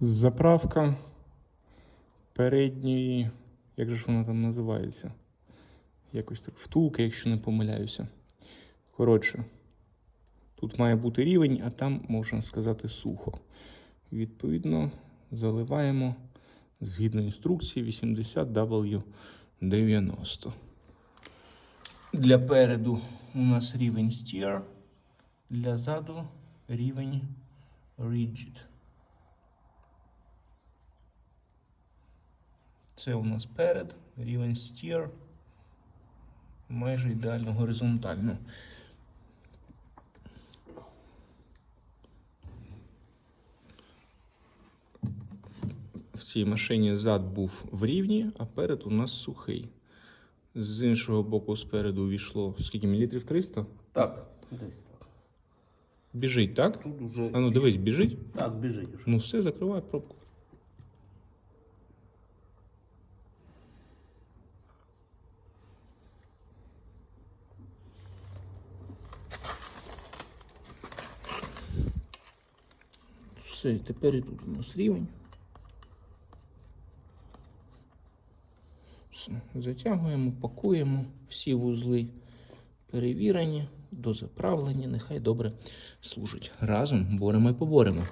Заправка передньої, як же ж вона там називається? Якось так втулка, якщо не помиляюся. Коротше, тут має бути рівень, а там, можна сказати, сухо. Відповідно, заливаємо згідно інструкції 80W90. Для переду у нас рівень steer, для заду рівень rigid. Це у нас перед, рівень steer, майже ідеально горизонтально. В цій машині зад був в рівні, а перед у нас сухий. З іншого боку, спереду увійшло скільки мілітрів 300? Так, десь так. Біжить, так? Тут уже. А ну дивись, біжить. Так, біжить уже. Ну все, закривай пробку. Все, і тепер і у нас рівень. Все, затягуємо, пакуємо всі вузли перевірені, дозаправлені, нехай добре служить. Разом боремо і поборемо.